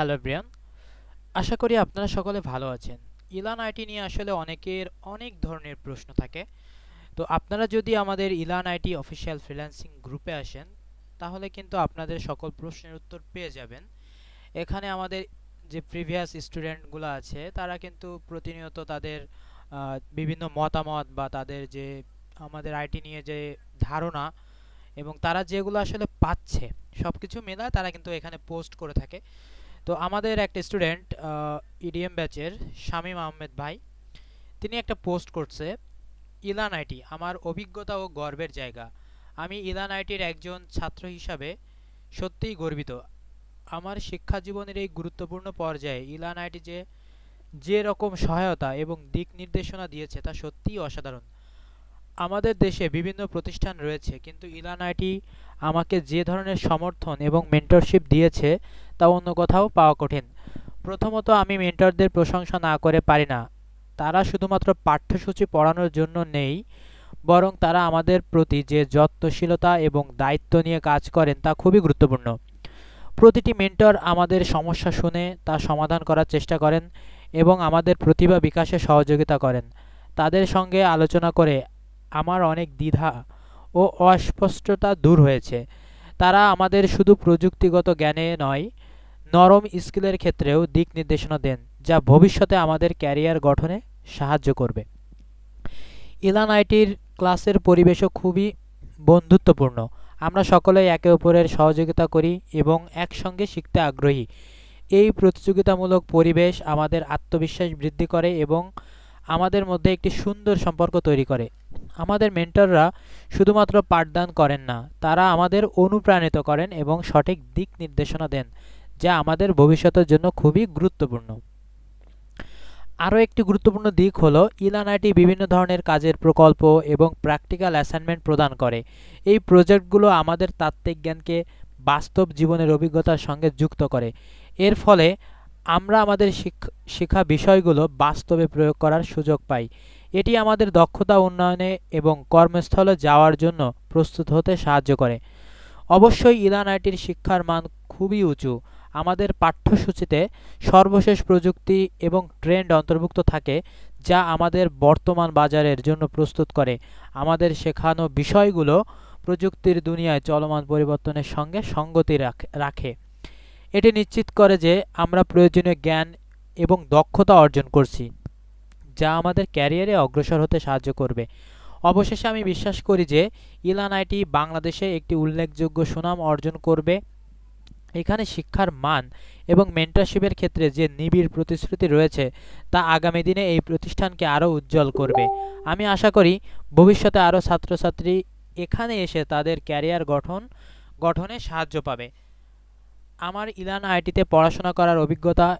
Hello Brian আশা করি আপনারা সকলে ভালো আছেন। ইলান আইটি নিয়ে আসলে অনেকের অনেক ধরনের প্রশ্ন থাকে। তো আপনারা যদি আমাদের ইলান আইটি অফিসিয়াল ফ্রিল্যান্সিং গ্রুপে আসেন, তাহলে কিন্তু আপনাদের সকল প্রশ্নের উত্তর পেয়ে যাবেন। এখানে আমাদের যে প্রিভিয়াস স্টুডেন্টগুলো আছে, তারা কিন্তু প্রতিনিয়ত তাদের বিভিন্ন মতামত বা তাদের যে আমাদের আইটি নিয়ে যে ধারণা এবং তারা যেগুলো আসলে পাচ্ছে সব কিছু মেলায় তারা কিন্তু এখানে পোস্ট করে থাকে। তো আমাদের একটা স্টুডেন্ট ইডিএম ব্যাচের শামীম আহমেদ ভাই, তিনি একটা পোস্ট করছে, ইলান আইটি আমার অভিজ্ঞতা ও গর্বের জায়গা। আমি ইলান আইটির একজন ছাত্র হিসাবে সত্যিই গর্বিত। আমার শিক্ষা জীবনের এই গুরুত্বপূর্ণ পর্যায়ে ইলান আইটি যে যে রকম সহায়তা এবং দিক নির্দেশনা দিয়েছে তা সত্যিই অসাধারণ। আমাদের দেশে বিভিন্ন প্রতিষ্ঠান রয়েছে, কিন্তু ইলান আইটি আমাকে যে ধরনের সমর্থন এবং মেন্টরশিপ দিয়েছে তা অন্য কোথাও পাওয়া কঠিন। প্রথমত আমি মেন্টরদের প্রশংসা না করে পারি না। তারা শুধুমাত্র পাঠ্যসূচি পড়ানোর জন্য নেই, বরং তারা আমাদের প্রতি যে যত্নশীলতা এবং দায়িত্ব নিয়ে কাজ করেন তা খুবই গুরুত্বপূর্ণ। প্রতিটি মেন্টর আমাদের সমস্যা শুনে তা সমাধান করার চেষ্টা করেন এবং আমাদের প্রতিভা বিকাশে সহযোগিতা করেন। তাদের সঙ্গে আলোচনা করে আমার অনেক দ্বিধা ও অস্পষ্টতা দূর হয়েছে। তারা আমাদের শুধু প্রযুক্তিগত জ্ঞানে নয় নরম স্কিলের ক্ষেত্রেও দিক নির্দেশনা দেন, যা ভবিষ্যতে আমাদের ক্যারিয়ার গঠনে সাহায্য করবে। ইলান আইটির ক্লাসের পরিবেশও খুবই বন্ধুত্বপূর্ণ। আমরা সকলেই একে অপরের সহযোগিতা করি এবং একসঙ্গে শিখতে আগ্রহী। এই প্রতিযোগিতামূলক পরিবেশ আমাদের আত্মবিশ্বাস বৃদ্ধি করে এবং আমাদের মধ্যে একটি সুন্দর সম্পর্ক তৈরি করে। আমাদের মেন্টররা শুধুমাত্র পাঠদান করেন না, তারা আমাদের অনুপ্রাণিত করেন এবং সঠিক দিক নির্দেশনা দেন। যা আমাদের ভবিষ্যতের জন্য খুবই গুরুত্বপূর্ণ। আরও একটি গুরুত্বপূর্ণ দিক হলো, ইলান আইটি বিভিন্ন ধরনের কাজের প্রকল্প এবং প্র্যাকটিক্যাল অ্যাসাইনমেন্ট প্রদান করে। এই প্রজেক্টগুলো আমাদের তাত্ত্বিক জ্ঞানকে বাস্তব জীবনের অভিজ্ঞতার সঙ্গে যুক্ত করে। এর ফলে আমরা আমাদের শিক্ষা বিষয়গুলো বাস্তবে প্রয়োগ করার সুযোগ পাই। এটি আমাদের দক্ষতা উন্নয়নে এবং কর্মস্থলে যাওয়ার জন্য প্রস্তুত হতে সাহায্য করে। অবশ্যই ইলান আইটির শিক্ষার মান খুবই উঁচু। আমাদের পাঠ্যসূচিতে সর্বশেষ প্রযুক্তি এবং ট্রেন্ড অন্তর্ভুক্ত থাকে, যা আমাদের বর্তমান বাজারের জন্য প্রস্তুত করে। আমাদের শেখানো বিষয়গুলো প্রযুক্তির দুনিয়ায় চলমান পরিবর্তনের সঙ্গে সঙ্গতি রাখ- এটি নিশ্চিত করে যে আমরা প্রয়োজনীয় জ্ঞান এবং দক্ষতা অর্জন করছি, যা আমাদের ক্যারিয়ারে অগ্রসর হতে সাহায্য করবে। অবশেষে আমি বিশ্বাস করি যে ইলান আইটি বাংলাদেশে একটি উল্লেখযোগ্য সুনাম অর্জন করবে। এখানে শিক্ষার মান এবং মেন্টরশিপের ক্ষেত্রে যে নিবিড় প্রতিশ্রুতি রয়েছে, তা আগামী দিনে এই প্রতিষ্ঠানকে আরও উজ্জ্বল করবে। আমি আশা করি ভবিষ্যতে আরও ছাত্রছাত্রী এখানে এসে তাদের ক্যারিয়ার গঠন, গঠনে সাহায্য পাবে। আমার ইলান আইটিতে পড়াশোনা করার অভিজ্ঞতা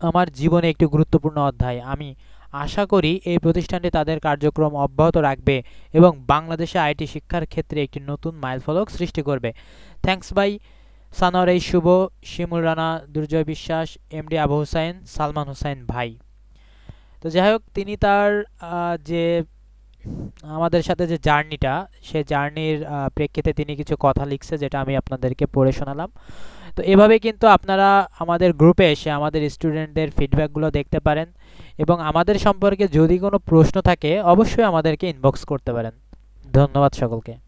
আমার জীবনে একটি গুরুত্বপূর্ণ অধ্যায়। আমি আশা করি এই প্রতিষ্ঠানটি তাদের কার্যক্রম অব্যাহত রাখবে এবং বাংলাদেশে আইটি শিক্ষার ক্ষেত্রে একটি নতুন মাইলফলক সৃষ্টি করবে। Thanks by. সানোয়ার এই শুভ, শিমুল রানা, দুর্জয় বিশ্বাস এমডি আবু হুসাইন, সালমান হুসাইন ভাই। তো যাই হোক, তিনি তার যে, আমাদের সাথে যে জার্নিটা, সে জার্নির প্রেক্ষিতে তিনি কিছু কথা লিখছে যেটা আমি আপনাদেরকে পড়ে শোনালাম। তো এভাবে কিন্তু আপনারা আমাদের গ্রুপে এসে আমাদের স্টুডেন্টদের ফিডব্যাকগুলো দেখতে পারেন এবং আমাদের সম্পর্কে যদি কোনো প্রশ্ন থাকে, অবশ্যই আমাদেরকে ইনবক্স করতে পারেন। ধন্যবাদ সকলকে।